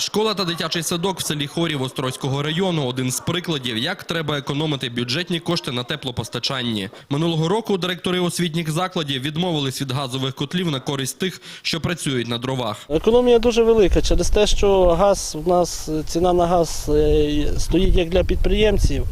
Школа та дитячий садок в селі Хорів Острозького району один з прикладів, як треба економити бюджетні кошти на теплопостачанні. Минулого року директори освітніх закладів відмовились від газових котлів на користь тих, що працюють на дровах. Економія дуже велика через те, що газ у нас ціна на газ е, стоїть як для підприємців.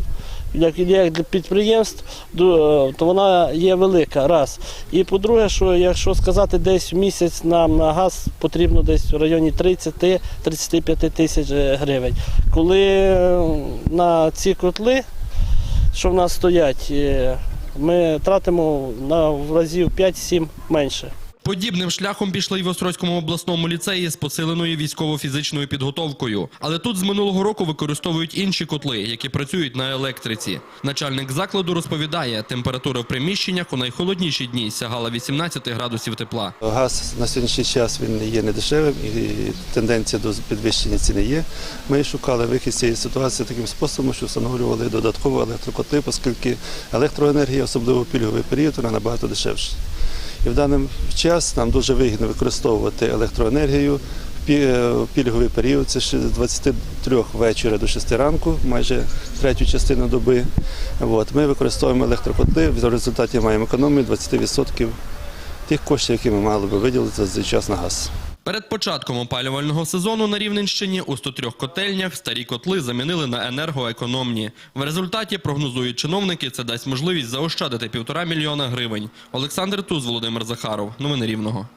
Як як підприємств, то вона є велика. Раз. І по-друге, що якщо сказати, десь в місяць нам на газ потрібно десь в районі 30-35 тисяч гривень. Коли е, на ці котли, що в нас стоять, е, ми тратимо на разів 5-7 менше. Подібним шляхом пішли й в Острозькому обласному ліцеї з посиленою військово-фізичною підготовкою. Але тут з минулого року використовують інші котли, які працюють на електриці. Начальник закладу розповідає, температура в приміщеннях у найхолодніші дні сягала 18 градусів тепла. Газ на сьогоднішній час він є недешевим і тенденція до підвищення ціни є. Ми шукали вихід з цієї ситуації таким способом, що встановлювали додатково електрокотли, оскільки електроенергія, особливо пільговий період, вона набагато дешевша. І в даний час нам дуже вигідно використовувати електроенергію в пільговий період. Це з 23 вечора до 6 ранку, майже третю частину доби. От, ми використовуємо електрокотли, в результаті маємо економію 20% тих коштів, які ми мали би виділити за час на газ. Перед початком опалювального сезону на Рівненщині у 103 котельнях старі котли замінили на енергоекономні. В результаті, прогнозують чиновники, це дасть можливість заощадити півтора мільйона гривень. Олександр Туз, Володимир Захаров. Новини Рівного.